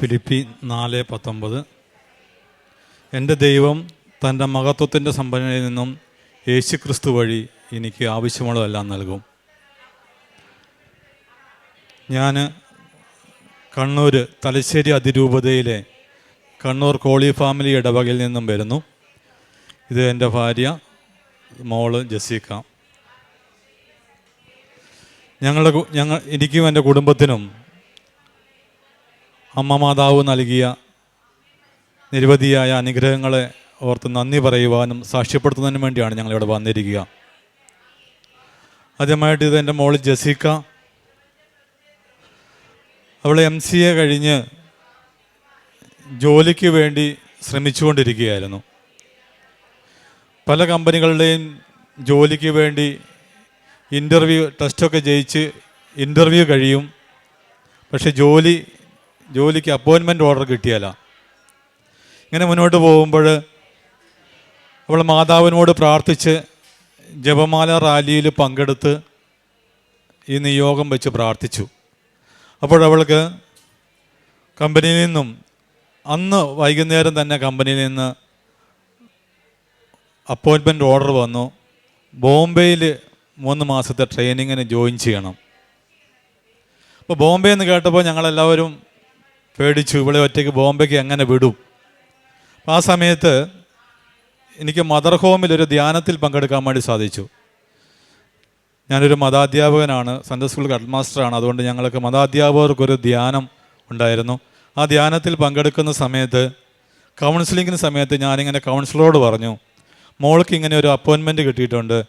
Philippi നാല് പത്തൊമ്പത്. എന്റെ ദൈവം തന്റെ മഹത്വത്തിന്റെ സമ്പന്നയിൽ നിന്നും യേശുക്രിസ്തു വഴി എനിക്ക് ആവശ്യമുള്ളതെല്ലാം നൽകും. ഞാൻ കണ്ണൂർ തലശ്ശേരി അതിരൂപതയിലെ കണ്ണൂർ കോളി ഫാമിലി ഇടവകയിൽ നിന്നും വരുന്നു. ഇത് എന്റെ ഭാര്യ മോൾ ജസീക്ക ഞങ്ങളുടെ ഞങ്ങൾ എനിക്കും എന്റെ കുടുംബത്തിനും അമ്മ മാതാവ് നൽകിയ നിരവധിയായ അനുഗ്രഹങ്ങളെ ഓർത്ത് നന്ദി പറയുവാനും സാക്ഷ്യപ്പെടുത്തുന്നതിനും വേണ്ടിയാണ് ഞങ്ങളിവിടെ വന്നിരിക്കുക. ആദ്യമായിട്ട് ഇത് എന്റെ മോൾ ജസീക്ക അവൾ എം സി എ കഴിഞ്ഞ് ജോലിക്ക് വേണ്ടി ശ്രമിച്ചുകൊണ്ടിരിക്കുകയായിരുന്നു. പല കമ്പനികളുടെയും ജോലിക്ക് വേണ്ടി ഇന്റർവ്യൂ ടെസ്റ്റൊക്കെ ജയിച്ച് ഇന്റർവ്യൂ കഴിയും. പക്ഷെ ജോലി ജോലിക്ക് അപ്പോയിൻമെന്റ് ഓർഡർ കിട്ടിയല്ല. ഇങ്ങനെ മുന്നോട്ട് പോകുമ്പോൾ അവൾ മാതാവിനോട് പ്രാർത്ഥിച്ച് ജപമാല റാലിയിൽ പങ്കെടുത്ത് ഈ നിയോഗം വെച്ച് പ്രാർത്ഥിച്ചു. അപ്പോഴവൾക്ക് കമ്പനിയിൽ നിന്നും അന്ന് വൈകുന്നേരം തന്നെ കമ്പനിയിൽ നിന്ന് അപ്പോയിൻമെന്റ് ഓർഡർ വന്നു. ബോംബെയിൽ മൂന്ന് മാസത്തെ ട്രെയിനിങ്ങിന് ജോയിൻ ചെയ്യണം. അപ്പോൾ ബോംബെ എന്ന് കേട്ടപ്പോൾ ഞങ്ങളെല്ലാവരും പേടിച്ചു ഇവിടെ ഒറ്റയ്ക്ക് ബോംബെക്ക് എങ്ങനെ വിടും? ആ സമയത്ത് എനിക്ക് മദർ ഹോമിൽ ഒരു ധ്യാനത്തിൽ പങ്കെടുക്കാൻ വേണ്ടി സാധിച്ചു. ഞാനൊരു മതാധ്യാപകനാണ് സൺഡേ സ്കൂൾ ഹെഡ് മാസ്റ്ററാണ് അതുകൊണ്ട് ഞങ്ങൾക്ക് മതാധ്യാപകർക്കൊരു ധ്യാനം ഉണ്ടായിരുന്നു. ആ ധ്യാനത്തിൽ പങ്കെടുക്കുന്ന സമയത്ത് കൗൺസിലിങ്ങിന് സമയത്ത് ഞാനിങ്ങനെ കൗൺസിലറോട് പറഞ്ഞു മോൾക്ക് ഇങ്ങനെ ഒരു അപ്പോയിൻമെന്റ് കിട്ടിയിട്ടുണ്ട്.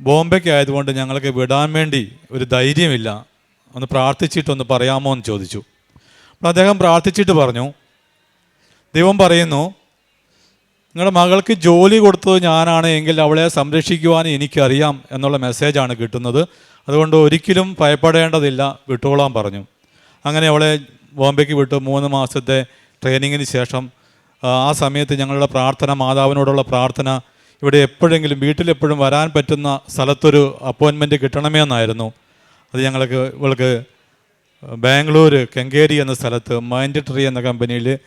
ബോംബെക്ക് ആയതുകൊണ്ട് ഞങ്ങൾക്ക് വിടാൻ വേണ്ടി ഒരു ധൈര്യമില്ല. ഒന്ന് പ്രാർത്ഥിച്ചിട്ടൊന്ന് പറയാമോ? എന്ന് ചോദിച്ചു. അദ്ദേഹം പ്രാർത്ഥിച്ചിട്ട് പറഞ്ഞു. ദൈവം പറയുന്നു നിങ്ങളുടെ മകൾക്ക് ജോലി കൊടുത്തത് ഞാനാണ് എങ്കിൽ അവളെ സംരക്ഷിക്കുവാൻ എനിക്കറിയാം എന്നുള്ള മെസ്സേജാണ് കിട്ടുന്നത്. അതുകൊണ്ട് ഒരിക്കലും ഭയപ്പെടേണ്ടതില്ല വിട്ടോളാൻ പറഞ്ഞു. അങ്ങനെ അവളെ ബോംബെക്ക് വിട്ട്. മൂന്ന് മാസത്തെ ട്രെയിനിങ്ങിന് ശേഷം ആ, സമയത്ത് ഞങ്ങളുടെ പ്രാർത്ഥന മാതാവിനോടുള്ള പ്രാർത്ഥന ഇവിടെ എപ്പോഴെങ്കിലും വീട്ടിലെപ്പോഴും വരാൻ പറ്റുന്ന സ്ഥലത്തൊരു അപ്പോയിൻമെന്റ് കിട്ടണമേ എന്നായിരുന്നു അത് ഞങ്ങൾക്ക് ഇവൾക്ക് ബാംഗ്ലൂർ കെങ്കേരി എന്ന സ്ഥലത്ത് മൈൻഡ് ട്രീ എന്ന കമ്പനിയിൽ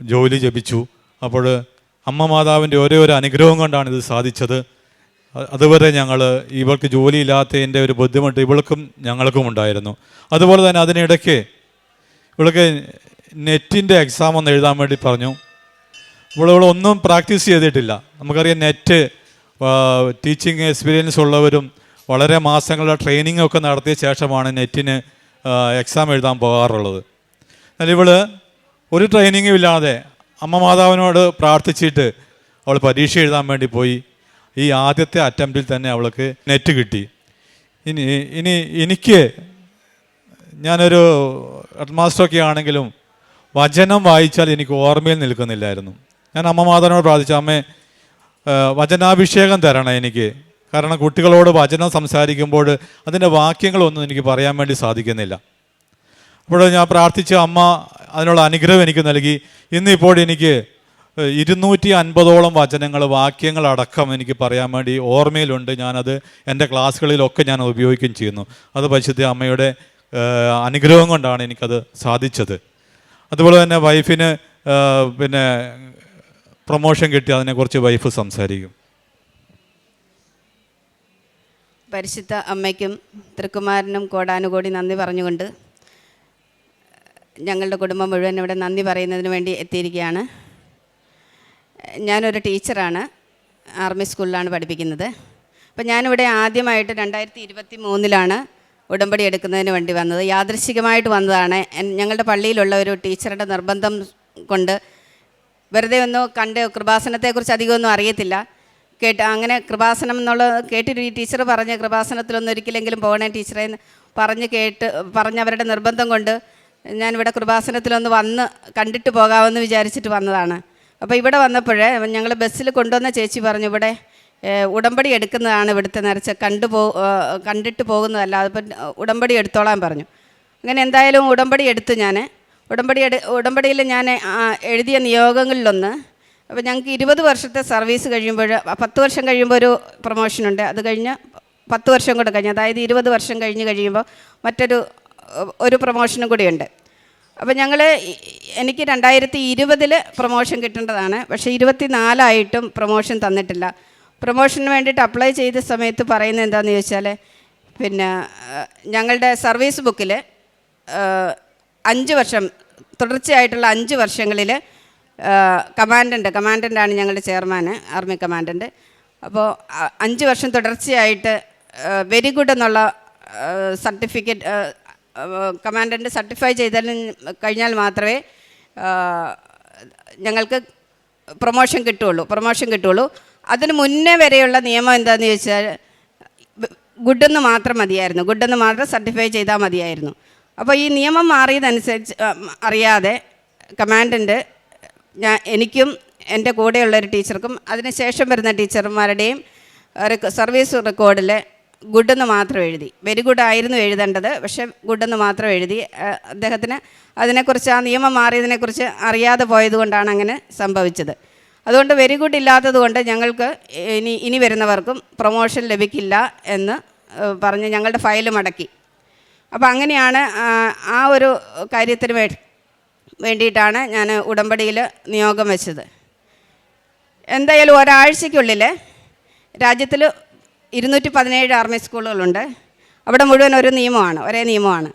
ജോലി ജപിച്ചു. അപ്പോൾ അമ്മ മാതാവിന്റെ ഓരോ അനുഗ്രഹം കൊണ്ടാണ് ഇത് സാധിച്ചത്. അതുവരെ ഞങ്ങൾ ഇവൾക്ക് ജോലിയില്ലാത്തതിന്റെ ഒരു ബുദ്ധിമുട്ട് ഇവൾക്കും ഞങ്ങൾക്കും ഉണ്ടായിരുന്നു. അതുപോലെ തന്നെ അതിനിടയ്ക്ക് ഇവൾക്ക് നെറ്റിന്റെ എക്സാം ഒന്ന് എഴുതാൻ വേണ്ടി പറഞ്ഞു. ഇവൾ ഒന്നും പ്രാക്ടീസ് ചെയ്തിട്ടില്ല. നമുക്കറിയാം നെറ്റ് ടീച്ചിങ് എക്സ്പീരിയൻസ് ഉള്ളവരും വളരെ മാസങ്ങളുടെ ട്രെയിനിങ് ഒക്കെ നടത്തിയ ശേഷമാണ് നെറ്റിന് എക്സാം എഴുതാൻ പോകാറുള്ളത്. എന്നാൽ ഇവൾ ഒരു ട്രെയിനിങ്ങും ഇല്ലാതെ അമ്മ മാതാവിനോട് പ്രാർത്ഥിച്ചിട്ട് അവൾ പരീക്ഷ എഴുതാൻ വേണ്ടി പോയി. ഈ ആദ്യത്തെ അറ്റംപ്റ്റിൽ തന്നെ അവൾക്ക് നെറ്റ് കിട്ടി. ഇനി ഇനി എനിക്ക് ഞാനൊരു ഹെഡ് മാസ്റ്ററൊക്കെ ആണെങ്കിലും വചനം വായിച്ചാൽ എനിക്ക് ഓർമ്മയിൽ നിൽക്കുന്നില്ലായിരുന്നു. ഞാൻ അമ്മ മാതാവിനോട് പ്രാർത്ഥിച്ചു അമ്മേ വചനാഭിഷേകം തരണം എനിക്ക്. കാരണം കുട്ടികളോട് വചനം സംസാരിക്കുമ്പോൾ അതിന്റെ വാക്യങ്ങളൊന്നും എനിക്ക് പറയാൻ വേണ്ടി സാധിക്കുന്നില്ല. അപ്പോൾ ഞാൻ പ്രാർത്ഥിച്ച അമ്മ അതിനുള്ള അനുഗ്രഹം എനിക്ക് നൽകി. ഇന്നിപ്പോൾ എനിക്ക് ഇരുന്നൂറ്റി അൻപതോളം വചനങ്ങൾ വാക്യങ്ങളടക്കം എനിക്ക് പറയാൻ വേണ്ടി ഓർമ്മയിലുണ്ട്. ഞാനത് എന്റെ ക്ലാസ്സുകളിലൊക്കെ ഞാൻ ഉപയോഗിക്കുകയും ചെയ്യുന്നു. അത് പരിശുദ്ധ അമ്മയുടെ അനുഗ്രഹം കൊണ്ടാണ് എനിക്കത് സാധിച്ചത്. അതുപോലെ തന്നെ വൈഫിന് പിന്നെ പ്രൊമോഷൻ കിട്ടി അതിനെക്കുറിച്ച് വൈഫ് സംസാരിക്കും. പരിശുദ്ധ അമ്മയ്ക്കും തൃക്കുമാരനും കോടാനുകോടി നന്ദി പറഞ്ഞുകൊണ്ട് ഞങ്ങളുടെ കുടുംബം മുഴുവൻ ഇവിടെ നന്ദി പറയുന്നതിന് വേണ്ടി എത്തിയിരിക്കുകയാണ്. ഞാനൊരു ടീച്ചറാണ്. ആർമി സ്കൂളിലാണ് പഠിപ്പിക്കുന്നത്. അപ്പം ഞാനിവിടെ ആദ്യമായിട്ട് രണ്ടായിരത്തി ഇരുപത്തി മൂന്നിലാണ് ഉടമ്പടി എടുക്കുന്നതിന് വേണ്ടി വന്നത്. യാദൃശികമായിട്ട് വന്നതാണ്. ഞങ്ങളുടെ പള്ളിയിലുള്ള ഒരു ടീച്ചറുടെ നിർബന്ധം കൊണ്ട് വെറുതെ ഒന്ന് കണ്ട് കൃപാസനത്തെക്കുറിച്ച് അധികമൊന്നും അറിയത്തില്ല. കേട്ട് അങ്ങനെ കൃപാസനം എന്നുള്ളത് കേട്ടിട്ട് ഈ ടീച്ചർ പറഞ്ഞ് കൃപാസനത്തിലൊന്നും ഒരിക്കലെങ്കിലും പോകണേ ടീച്ചറെ എന്ന് പറഞ്ഞ് കേട്ട് പറഞ്ഞവരുടെ നിർബന്ധം കൊണ്ട് ഞാനിവിടെ കൃപാസനത്തിലൊന്ന് വന്ന് കണ്ടിട്ട് പോകാമെന്ന് വിചാരിച്ചിട്ട് വന്നതാണ്. അപ്പോൾ ഇവിടെ വന്നപ്പോഴേ ഞങ്ങൾ ബസ്സിൽ കൊണ്ടുവന്ന ചേച്ചി പറഞ്ഞു ഇവിടെ ഉടമ്പടി എടുക്കുന്നതാണ് ഇവിടുത്തെ നിറച്ച കണ്ടു പോ കണ്ടിട്ട് പോകുന്നതല്ല. അതിപ്പം ഉടമ്പടി എടുത്തോളാൻ പറഞ്ഞു. അങ്ങനെ എന്തായാലും ഉടമ്പടി എടുത്തു ഞാൻ ഉടമ്പടി എടു ഉടമ്പടിയിൽ ഞാൻ എഴുതിയ നിയോഗങ്ങളിലൊന്ന് അപ്പോൾ ഞങ്ങൾക്ക് ഇരുപത് വർഷത്തെ സർവീസ് കഴിയുമ്പോൾ പത്ത് വർഷം കഴിയുമ്പോൾ ഒരു പ്രൊമോഷനുണ്ട് അത് കഴിഞ്ഞ് പത്ത് വർഷം കൂടെ കഴിഞ്ഞ് അതായത് ഇരുപത് വർഷം കഴിഞ്ഞ് കഴിയുമ്പോൾ മറ്റൊരു ഒരു പ്രൊമോഷനും കൂടിയുണ്ട് അപ്പോൾ ഞങ്ങൾ എനിക്ക് രണ്ടായിരത്തി ഇരുപതിൽ പ്രൊമോഷൻ കിട്ടേണ്ടതാണ്. പക്ഷേ ഇരുപത്തി നാലായിട്ടും പ്രൊമോഷൻ തന്നിട്ടില്ല. പ്രൊമോഷന് വേണ്ടിയിട്ട് അപ്ലൈ ചെയ്ത സമയത്ത് പറയുന്നത് എന്താണെന്ന് ചോദിച്ചാൽ പിന്നെ ഞങ്ങളുടെ സർവീസ് ബുക്കിൽ അഞ്ച് വർഷം തുടർച്ചയായിട്ടുള്ള അഞ്ച് വർഷങ്ങളിൽ കമാൻഡന്റ് കമാൻഡന്റാണ് ഞങ്ങളുടെ ചെയർമാന് ആർമി കമാൻഡന്റ് അപ്പോൾ അഞ്ച് വർഷം തുടർച്ചയായിട്ട് വെരി ഗുഡ് എന്നുള്ള സർട്ടിഫിക്കറ്റ് കമാൻഡന്റ് സർട്ടിഫൈ ചെയ്താലും കഴിഞ്ഞാൽ മാത്രമേ ഞങ്ങൾക്ക് പ്രൊമോഷൻ കിട്ടുള്ളൂ പ്രൊമോഷൻ കിട്ടുള്ളൂ അതിന് മുന്നേ വരെയുള്ള നിയമം എന്താണെന്ന് ചോദിച്ചാൽ ഗുഡെന്ന് മാത്രം മതിയായിരുന്നു. ഗുഡെന്ന് മാത്രം സർട്ടിഫൈ ചെയ്താൽ മതിയായിരുന്നു. അപ്പോൾ ഈ നിയമം മാറിയതനുസരിച്ച് അറിയാതെ കമാൻഡന്റ് ഞാൻ എനിക്കും എന്റെ കൂടെയുള്ള ഒരു ടീച്ചർക്കും അതിനുശേഷം വരുന്ന ടീച്ചർമാരുടെയും സർവീസ് റെക്കോർഡിൽ ഗുഡെന്ന് മാത്രം എഴുതി. വെരി ഗുഡ് ആയിരുന്നു എഴുതേണ്ടത് പക്ഷേ ഗുഡെന്ന് മാത്രം എഴുതി. അദ്ദേഹത്തിന് അതിനെക്കുറിച്ച് ആ നിയമം മാറിയതിനെക്കുറിച്ച് അറിയാതെ പോയതുകൊണ്ടാണ് അങ്ങനെ സംഭവിച്ചത്. അതുകൊണ്ട് വെരി ഗുഡ് ഇല്ലാത്തതുകൊണ്ട് ഞങ്ങൾക്ക് ഇനി ഇനി വരുന്നവർക്കും പ്രൊമോഷൻ ലഭിക്കില്ല എന്ന് പറഞ്ഞ് ഞങ്ങളുടെ ഫയൽ മടക്കി. അപ്പോൾ അങ്ങനെയാണ് ആ, ഒരു കാര്യത്തിന് വേ വേണ്ടിയിട്ടാണ് ഞാൻ ഉടമ്പടിയിൽ നിയോഗം വെച്ചത്. എന്തായാലും ഒരാഴ്ചയ്ക്കുള്ളിൽ രാജ്യത്തിൽ ഇരുന്നൂറ്റി പതിനേഴ് ആർമി സ്കൂളുകളുണ്ട്. അവിടെ മുഴുവൻ ഒരു നിയമമാണ് ഒരേ നിയമമാണ്.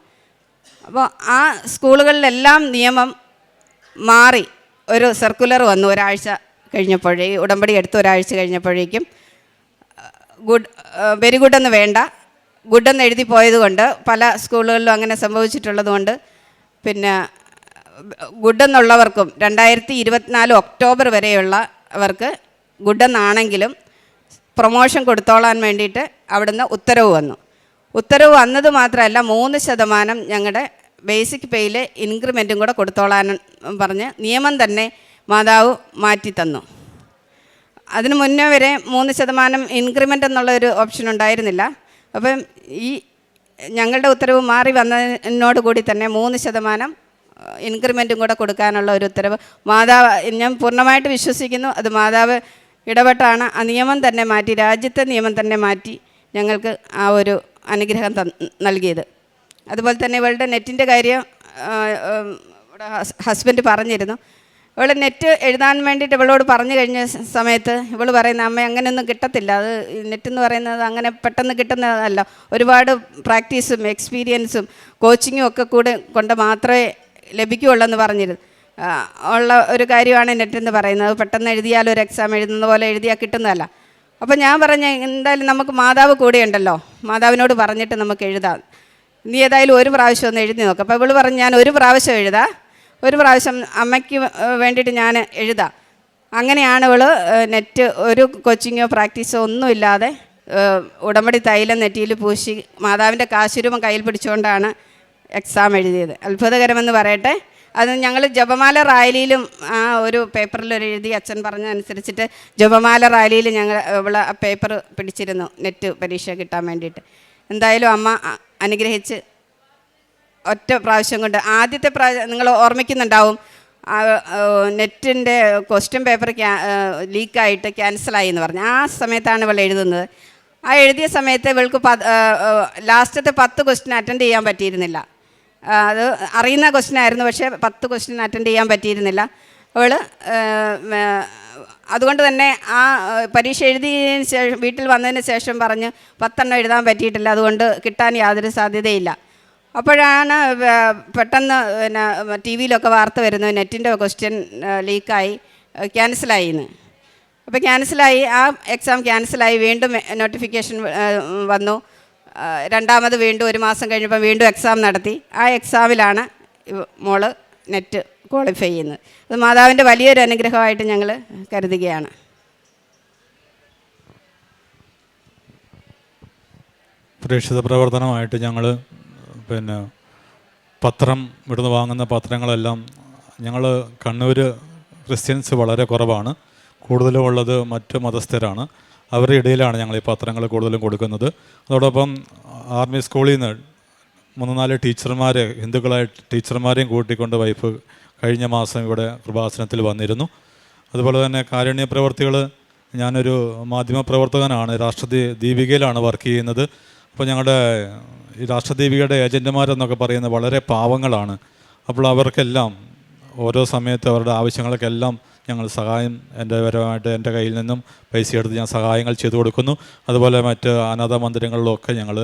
അപ്പോൾ ആ സ്കൂളുകളിലെല്ലാം നിയമം മാറി ഒരു സർക്കുലർ വന്നു ഒരാഴ്ച കഴിഞ്ഞപ്പോഴേ ഉടമ്പടി എടുത്ത് ഒരാഴ്ച കഴിഞ്ഞപ്പോഴേക്കും ഗുഡ് വെരി ഗുഡ് എന്ന് വേണ്ട ഗുഡ് എന്ന് എഴുതി പോയതുകൊണ്ട് പല സ്കൂളുകളിലും അങ്ങനെ സംഭവിച്ചിട്ടുള്ളതുകൊണ്ട് പിന്നെ ഗുഡ് എന്നുള്ളവർക്കും രണ്ടായിരത്തി ഇരുപത്തിനാല് ഒക്ടോബർ വരെയുള്ള അവർക്ക് ഗുഡ് എന്നാണെങ്കിലും പ്രൊമോഷൻ കൊടുത്തോളാൻ വേണ്ടിയിട്ട് അവിടുന്ന് ഉത്തരവ് വന്നു. ഉത്തരവ് വന്നത് മാത്രമല്ല മൂന്ന് ശതമാനം ഞങ്ങളുടെ ബേസിക് പേയിൽ ഇൻക്രിമെന്റും കൂടെ കൊടുത്തോളാൻ പറഞ്ഞ് നിയമം തന്നെ മാതാവ് മാറ്റി തന്നു അതിന് മുന്നേ വരെ മൂന്ന് ശതമാനം ഇൻക്രിമെന്റ് എന്നുള്ളൊരു ഓപ്ഷൻ ഉണ്ടായിരുന്നില്ല. അപ്പം ഈ ഞങ്ങളുടെ ഉത്തരവ് മാറി വന്നതിനോട് കൂടി തന്നെ മൂന്ന് ശതമാനം ഇൻക്രിമെന്റും കൂടെ കൊടുക്കാനുള്ള ഒരു ഉത്തരവ്. മാതാവ് ഞാൻ പൂർണമായിട്ട് വിശ്വസിക്കുന്നു. അത് മാതാവ് ഇടപെട്ടാണ്. ആ നിയമം തന്നെ മാറ്റി രാജ്യത്തെ നിയമം തന്നെ മാറ്റി ഞങ്ങൾക്ക് ആ ഒരു അനുഗ്രഹം നൽകിയത്. അതുപോലെ തന്നെ ഇവളുടെ നെറ്റിന്റെ കാര്യം ഇവിടെ ഹസ്ബൻഡ് പറഞ്ഞിരുന്നു. ഇവൾ നെറ്റ് എഴുതാൻ വേണ്ടിയിട്ട് ഇവളോട് പറഞ്ഞു കഴിഞ്ഞ സമയത്ത് ഇവൾ പറയുന്ന അമ്മ അങ്ങനെയൊന്നും കിട്ടത്തില്ല. അത് നെറ്റ് എന്ന് പറയുന്നത് അങ്ങനെ പെട്ടെന്ന് കിട്ടുന്നതല്ല. ഒരുപാട് പ്രാക്ടീസും എക്സ്പീരിയൻസും കോച്ചിങ്ങും ഒക്കെ കൂടെ കൊണ്ട് മാത്രമേ ലഭിക്കുകയുള്ളൂ എന്ന് പറഞ്ഞിരുന്നു ഉള്ള ഒരു കാര്യമാണ് നെറ്റ് എന്ന് പറയുന്നത്. പെട്ടെന്ന് എഴുതിയാൽ ഒരു എക്സാം എഴുതുന്ന പോലെ എഴുതിയാൽ കിട്ടുന്നതല്ല. അപ്പോൾ ഞാൻ പറഞ്ഞ എന്തായാലും നമുക്ക് മാതാവ് കൂടെയുണ്ടല്ലോ മാതാവിനോട് പറഞ്ഞിട്ട് നമുക്ക് എഴുതാം. നീ ഏതായാലും ഒരു പ്രാവശ്യം ഒന്ന് എഴുതി നോക്കാം. അപ്പോൾ ഇവൾ പറഞ്ഞു ഞാൻ ഒരു പ്രാവശ്യം എഴുതാം. ഒരു പ്രാവശ്യം അമ്മയ്ക്ക് വേണ്ടിയിട്ട് ഞാൻ എഴുതാം. അങ്ങനെയാണ് ഇവൾ നെറ്റ് ഒരു കോച്ചിങ്ങോ പ്രാക്ടീസോ ഒന്നുമില്ലാതെ ഉടമ്പടി തൈലം നെറ്റിയിൽ പൂശി മാതാവിന്റെ കാശുരൂപം കയ്യിൽ പിടിച്ചുകൊണ്ടാണ് എക്സാം എഴുതിയത്. അത്ഭുതകരമെന്ന് പറയട്ടെ. അത് ഞങ്ങൾ ജപമാല റാലിയിലും ആ ഒരു പേപ്പറിൽ ഒരു എഴുതി അച്ഛൻ പറഞ്ഞതനുസരിച്ചിട്ട് ജപമാല റാലിയിൽ ഞങ്ങൾ ഇവിടെ പേപ്പർ പിടിച്ചിരുന്നു നെറ്റ് പരീക്ഷ കിട്ടാൻ വേണ്ടിയിട്ട്. എന്തായാലും അമ്മ അനുഗ്രഹിച്ച് ഒറ്റ പ്രാവശ്യം കൊണ്ട് ആദ്യത്തെ പ്രാവശ്യം നിങ്ങൾ ഓർമ്മിക്കുന്നുണ്ടാവും നെറ്റിന്റെ ക്വസ്റ്റ്യൻ പേപ്പർ ക്യാ ലീക്കായിട്ട് ക്യാൻസലായി എന്ന് പറഞ്ഞു. ആ സമയത്താണ് ഇവൾ എഴുതുന്നത്. ആ എഴുതിയ സമയത്ത് ഇവൾക്ക് ലാസ്റ്റത്തെ പത്ത് ക്വസ്റ്റ്യൻ അറ്റൻഡ് ചെയ്യാൻ പറ്റിയിരുന്നില്ല. അത് അറിയുന്ന ക്വസ്റ്റ്യൻ ആയിരുന്നു പക്ഷേ പത്ത് ക്വസ്റ്റ്യൻ അറ്റൻഡ് ചെയ്യാൻ പറ്റിയിരുന്നില്ല. അവൾ അതുകൊണ്ട് തന്നെ ആ പരീക്ഷ എഴുതിയതിന് ശേഷം വീട്ടിൽ വന്നതിന് ശേഷം പറഞ്ഞ് പത്തെണ്ണം എഴുതാൻ പറ്റിയിട്ടില്ല അതുകൊണ്ട് കിട്ടാൻ യാതൊരു സാധ്യതയില്ല. അപ്പോഴാണ് പെട്ടെന്ന് പിന്നെ ടി വിയിലൊക്കെ വാർത്ത വരുന്നു നെറ്റിന്റെ ക്വസ്റ്റ്യൻ ലീക്കായി ക്യാൻസലായി എന്ന്. അപ്പോൾ ക്യാൻസലായി ആ എക്സാം ക്യാൻസലായി വീണ്ടും നോട്ടിഫിക്കേഷൻ വന്നു. രണ്ടാമത് വീണ്ടും ഒരു മാസം കഴിഞ്ഞപ്പോൾ വീണ്ടും എക്സാം നടത്തി. ആ എക്സാമിലാണ് മോൾ നെറ്റ് ക്വാളിഫൈ ചെയ്യുന്നത്. അത് മാതാവിന്റെ വലിയൊരു അനുഗ്രഹമായിട്ട് ഞങ്ങൾ കരുതുകയാണ്. പ്രേക്ഷിത പ്രവർത്തനമായിട്ട് ഞങ്ങൾ പിന്നെ പത്രം ഇവിടുന്ന് വാങ്ങുന്ന പത്രങ്ങളെല്ലാം ഞങ്ങൾ കണ്ണൂർ ക്രിസ്ത്യൻസ് വളരെ കുറവാണ്. കൂടുതലും ഉള്ളത് മറ്റ് മതസ്ഥരാണ്. അവരുടെ ഇടയിലാണ് ഞങ്ങൾ ഈ പത്രങ്ങൾ കൂടുതലും കൊടുക്കുന്നത്. അതോടൊപ്പം ആർമി സ്കൂളിൽ നിന്ന് മൂന്ന് നാല് ടീച്ചർമാരെ ഹിന്ദുക്കളായ ടീച്ചർമാരെയും കൂട്ടിക്കൊണ്ട് വൈഫ് കഴിഞ്ഞ മാസം ഇവിടെ കൃപാസനത്തിൽ വന്നിരുന്നു. അതുപോലെ തന്നെ കാരുണ്യ പ്രവർത്തികൾ ഞാനൊരു മാധ്യമപ്രവർത്തകനാണ് രാഷ്ട്രദീ ദീപികയിലാണ് വർക്ക് ചെയ്യുന്നത്. അപ്പോൾ ഞങ്ങളുടെ ഈ രാഷ്ട്രദീപികയുടെ ഏജന്റുമാരെന്നൊക്കെ പറയുന്നത് വളരെ പാവങ്ങളാണ്. അപ്പോൾ അവർക്കെല്ലാം ഓരോ സമയത്ത് അവരുടെ ആവശ്യങ്ങൾക്കെല്ലാം ഞങ്ങൾ സഹായം എന്റെ പരമായിട്ട് എന്റെ കയ്യിൽ നിന്നും പൈസ എടുത്ത് ഞാൻ സഹായങ്ങൾ ചെയ്തു കൊടുക്കുന്നു. അതുപോലെ മറ്റ് അനാഥ മന്ദിരങ്ങളിലൊക്കെ ഞങ്ങൾ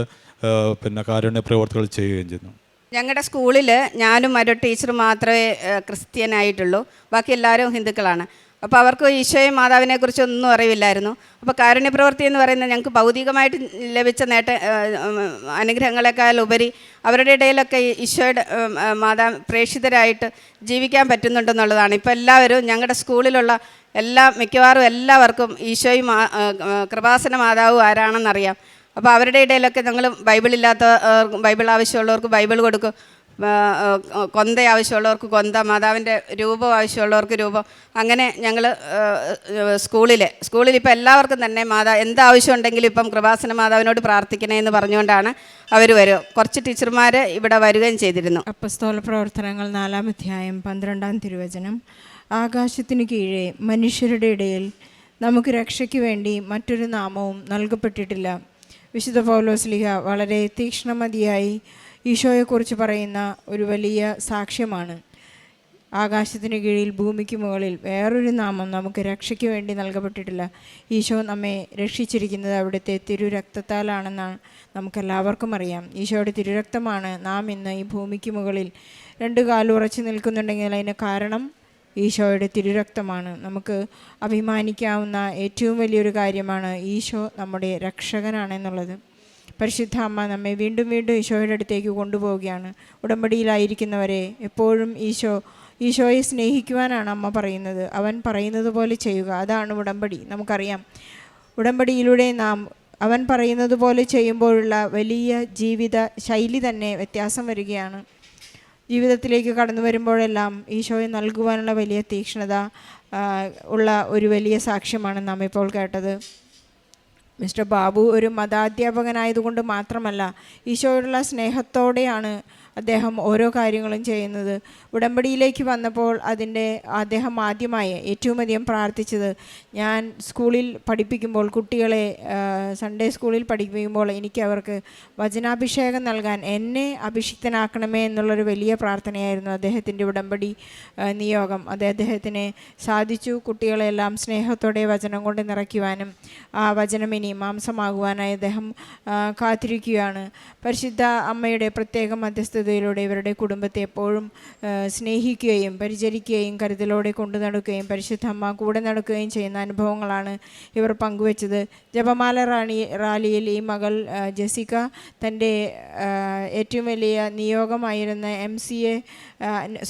പിന്നെ കാരുണ്യ പ്രവർത്തികൾ ചെയ്യുകയും ചെയ്യുന്നു. ഞങ്ങളുടെ സ്കൂളിൽ ഞാനും ഒരു ടീച്ചർ മാത്രമേ ക്രിസ്ത്യനായിട്ടുള്ളൂ. ബാക്കി എല്ലാവരും ഹിന്ദുക്കളാണ്. അപ്പോൾ അവർക്ക് ഈശോയെ മാതാവിനെ കുറിച്ചൊന്നും അറിവില്ലായിരുന്നു. അപ്പോൾ കാരുണ്യപ്രവൃത്തി എന്ന് പറയുന്നത് ഞങ്ങൾക്ക് ഭൗതികമായിട്ട് ലഭിച്ച നേട്ട അനുഗ്രഹങ്ങളെക്കാൾ ഉപരി അവരുടെ ഇടയിലൊക്കെ ഈശോയുടെ മാതാ പ്രേക്ഷിതരായിട്ട് ജീവിക്കാൻ പറ്റുന്നുണ്ടെന്നുള്ളതാണ്. ഇപ്പോൾ എല്ലാവരും ഞങ്ങളുടെ സ്കൂളിലുള്ള എല്ലാ മിക്കവാറും എല്ലാവർക്കും ഈശോയും കൃപാസന മാതാവും ആരാണെന്നറിയാം. അപ്പോൾ അവരുടെ ഇടയിലൊക്കെ ഞങ്ങൾ ബൈബിളില്ലാത്ത ബൈബിൾ ആവശ്യമുള്ളവർക്ക് ബൈബിൾ കൊടുക്കും. കൊന്ത ആവശ്യമുള്ളവർക്ക് കൊന്ത മാതാവിന്റെ രൂപം ആവശ്യമുള്ളവർക്ക് രൂപം. അങ്ങനെ ഞങ്ങൾ സ്കൂളിൽ സ്കൂളിൽ ഇപ്പോൾ എല്ലാവർക്കും തന്നെ മാതാ എന്താവശ്യം ഉണ്ടെങ്കിലും ഇപ്പം കൃപാസന മാതാവിനോട് പ്രാർത്ഥിക്കണേ എന്ന് പറഞ്ഞുകൊണ്ടാണ് അവർ വരും കുറച്ച് ടീച്ചർമാർ ഇവിടെ വരികയും ചെയ്തിരുന്നു. അപ്പസ്തോല പ്രവർത്തനങ്ങൾ നാലാം അധ്യായം പന്ത്രണ്ടാം തിരുവചനം. ആകാശത്തിനു കീഴേ മനുഷ്യരുടെ ഇടയിൽ നമുക്ക് രക്ഷയ്ക്ക് വേണ്ടി മറ്റൊരു നാമവും നൽകപ്പെട്ടിട്ടില്ല. വിശുദ്ധ പൗലോസ്ലിഹ വളരെ തീക്ഷ്ണമതിയായി ഈശോയെക്കുറിച്ച് പറയുന്ന ഒരു വലിയ സാക്ഷ്യമാണ്. ആകാശത്തിന് കീഴിൽ ഭൂമിക്ക് മുകളിൽ വേറൊരു നാമം നമുക്ക് രക്ഷയ്ക്ക് വേണ്ടി നൽകപ്പെട്ടിട്ടില്ല. ഈശോ നമ്മെ രക്ഷിച്ചിരിക്കുന്നത് അവിടുത്തെ തിരുരക്തത്താലാണെന്നാണ് നമുക്കെല്ലാവർക്കും അറിയാം. ഈശോയുടെ തിരുരക്തമാണ് നാം ഇന്ന് ഈ ഭൂമിക്ക് മുകളിൽ രണ്ട് കാലുറച്ച് നിൽക്കുന്നുണ്ടെങ്കിൽ അതിന് കാരണം ഈശോയുടെ തിരുരക്തമാണ്. നമുക്ക് അഭിമാനിക്കാവുന്ന ഏറ്റവും വലിയൊരു കാര്യമാണ് ഈശോ നമ്മുടെ രക്ഷകനാണെന്നുള്ളത്. പരിശുദ്ധ അമ്മ നമ്മെ വീണ്ടും വീണ്ടും ഈശോയുടെ അടുത്തേക്ക് കൊണ്ടുപോവുകയാണ്. ഉടമ്പടിയിലായിരിക്കുന്നവരെ എപ്പോഴും ഈശോ ഈശോയെ സ്നേഹിക്കുവാനാണ് അമ്മ പറയുന്നത്. അവൻ പറയുന്നത് പോലെ ചെയ്യുക. അതാണ് ഉടമ്പടി. നമുക്കറിയാം. ഉടമ്പടിയിലൂടെ നാം അവൻ പറയുന്നത് പോലെ ചെയ്യുമ്പോഴുള്ള വലിയ ജീവിത ശൈലി തന്നെ വ്യത്യാസം വരികയാണ്. ജീവിതത്തിലേക്ക് കടന്നു വരുമ്പോഴെല്ലാം ഈശോയെ നൽകുവാനുള്ള വലിയ തീക്ഷ്ണത ഉള്ള ഒരു വലിയ സാക്ഷ്യമാണ് നാം ഇപ്പോൾ കേട്ടത്. മിസ്റ്റർ ബാബു ഒരു മതാധ്യാപകനായതുകൊണ്ട് മാത്രമല്ല ഈശോയോടുള്ള സ്നേഹത്തോടെയാണ് അദ്ദേഹം ഓരോ കാര്യങ്ങളും ചെയ്യുന്നത്. ഉടമ്പടിയിലേക്ക് വന്നപ്പോൾ അതിന്റെ അദ്ദേഹം ആദ്യമായി ഏറ്റവും അധികം പ്രാർത്ഥിച്ചത് ഞാൻ സ്കൂളിൽ പഠിപ്പിക്കുമ്പോൾ കുട്ടികളെ സൺഡേ സ്കൂളിൽ പഠിപ്പിക്കുമ്പോൾ എനിക്ക് അവർക്ക് വചനാഭിഷേകം നൽകാൻ എന്നെ അഭിഷിക്തനാക്കണമേ എന്നുള്ളൊരു വലിയ പ്രാർത്ഥനയായിരുന്നു അദ്ദേഹത്തിന്റെ ഉടമ്പടി നിയോഗം. അത് അദ്ദേഹത്തിന് സാധിച്ചു. കുട്ടികളെല്ലാം സ്നേഹത്തോടെ വചനം കൊണ്ട് നിറയ്ക്കുവാനും ആ വചനം ഇനി മാംസമാകുവാനായി അദ്ദേഹം കാത്തിരിക്കുകയാണ്. പരിശുദ്ധ അമ്മയുടെ പ്രത്യേക മധ്യസ്ഥതയിലൂടെ ഇവരുടെ കുടുംബത്തെ എപ്പോഴും സ്നേഹിക്കുകയും പരിചരിക്കുകയും കരുതലോടെ കൊണ്ടു നടക്കുകയും പരിശുദ്ധ അമ്മ കൂടെ നടക്കുകയും ചെയ്യുന്ന അനുഭവങ്ങളാണ് ഇവർ പങ്കുവച്ചത്. ജപമാല റാണി റാലിയിൽ ഈ മകൾ ആ, ജെസിക്ക തന്റെ ഏറ്റവും വലിയ നിയോഗമായിരുന്ന M C A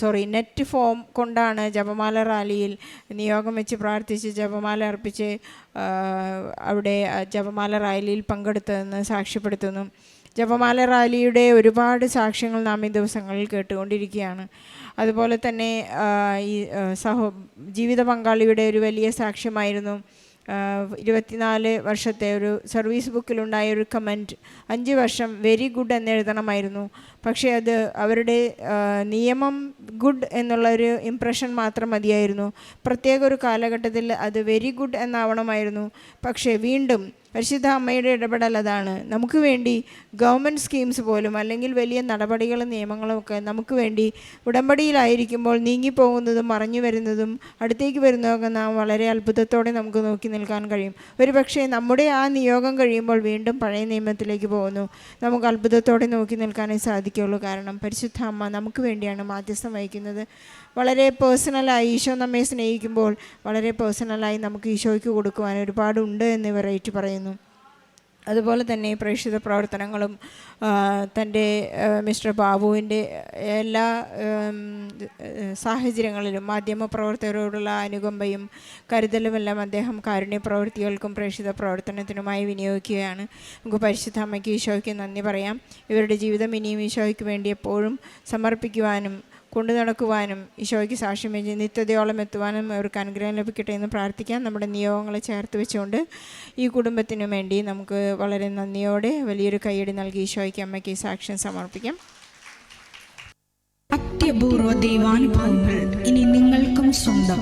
sorry net form കൊണ്ടാണ് ജപമാല റാലിയിൽ നിയോഗം വെച്ച് പ്രാർത്ഥിച്ച് ജപമാല അർപ്പിച്ച് അവിടെ ജപമാല റാലിയിൽ പങ്കെടുത്തതെന്ന് സാക്ഷ്യപ്പെടുത്തുന്നു. ജപമാല റാലിയുടെ ഒരുപാട് സാക്ഷ്യങ്ങൾ നാം ഈ ദിവസങ്ങളിൽ കേട്ടുകൊണ്ടിരിക്കുകയാണ്. അതുപോലെ തന്നെ ഈ സഹോ ജീവിത പങ്കാളിയുടെ ഒരു വലിയ സാക്ഷ്യമായിരുന്നു ഇരുപത്തിനാല് വർഷത്തെ ഒരു സർവീസ് ബുക്കിലുണ്ടായ ഒരു കമന്റ് അഞ്ച് വർഷം വെരി ഗുഡ് എന്ന് എഴുതണമായിരുന്നു. പക്ഷേ അത് അവരുടെ നിയമം ഗുഡ് എന്നുള്ളൊരു ഇംപ്രഷൻ മാത്രം മതിയായിരുന്നു. പ്രത്യേക ഒരു കാലഘട്ടത്തിൽ അത് വെരി ഗുഡ് എന്നാവണമായിരുന്നു. പക്ഷേ വീണ്ടും പരിശുദ്ധ അമ്മയുടെ ഇടപെടൽ അതാണ്. നമുക്ക് വേണ്ടി ഗവൺമെന്റ് സ്കീംസ് പോലും അല്ലെങ്കിൽ വലിയ നടപടികളും നിയമങ്ങളും ഒക്കെ നമുക്ക് വേണ്ടി ഉടമ്പടിയിലായിരിക്കുമ്പോൾ നീങ്ങിപ്പോകുന്നതും മറഞ്ഞു വരുന്നതും അടുത്തേക്ക് വരുന്നതൊക്കെ നാം വളരെ അത്ഭുതത്തോടെ നമുക്ക് നോക്കി നിൽക്കാൻ കഴിയും. ഒരു പക്ഷേ നമ്മുടെ ആ നിയോഗം കഴിയുമ്പോൾ വീണ്ടും പഴയ നിയമത്തിലേക്ക് പോകുന്നു. നമുക്ക് അത്ഭുതത്തോടെ നോക്കി നിൽക്കാനേ സാധിക്കുകയുള്ളൂ. കാരണം പരിശുദ്ധ അമ്മ നമുക്ക് വേണ്ടിയാണ് മാധ്യസ്ഥം വഹിക്കുന്നത്. വളരെ പേഴ്സണലായി ഈശോ നമ്മെ സ്നേഹിക്കുമ്പോൾ വളരെ പേഴ്സണലായി നമുക്ക് ഈശോയ്ക്ക് കൊടുക്കുവാൻ ഒരുപാടുണ്ട് എന്ന് ഇവർ പറയുന്നു. അതുപോലെ തന്നെ പ്രേക്ഷിത പ്രവർത്തനങ്ങളും തന്റെ മിസ്റ്റർ ബാബുവിന്റെ എല്ലാ സാഹചര്യങ്ങളിലും മാധ്യമ പ്രവർത്തകരോടുള്ള അനുകമ്പയും കരുതലുമെല്ലാം അദ്ദേഹം കാരുണ്യ പ്രവൃത്തികൾക്കും പ്രേക്ഷിത പ്രവർത്തനത്തിനുമായി വിനിയോഗിക്കുകയാണ്. നമുക്ക് പരിശുദ്ധ അമ്മയ്ക്ക് ഈശോയ്ക്ക് നന്ദി പറയാം. ഇവരുടെ ജീവിതം ഇനിയും ഈശോയ്ക്ക് വേണ്ടി എപ്പോഴും സമർപ്പിക്കുവാനും കൊണ്ടു നടക്കുവാനും ഈശോയ്ക്ക് സാക്ഷ്യം വെച്ച് നിത്യതയോളം എത്തുവാനും അവർക്ക് അനുഗ്രഹം ലഭിക്കട്ടെ എന്ന് പ്രാർത്ഥിക്കാം. നമ്മുടെ നിയോഗങ്ങളെ ചേർത്ത് വെച്ചുകൊണ്ട് ഈ കുടുംബത്തിനു വേണ്ടി നമുക്ക് വളരെ നന്ദിയോടെ വലിയൊരു കൈയടി നൽകി ഈശോയ്ക്ക് അമ്മയ്ക്ക് സാക്ഷ്യം സമർപ്പിക്കാം. അത്യപൂർവ ദൈവാനുഭവങ്ങൾ ഇനി നിങ്ങൾക്കും സ്വന്തം.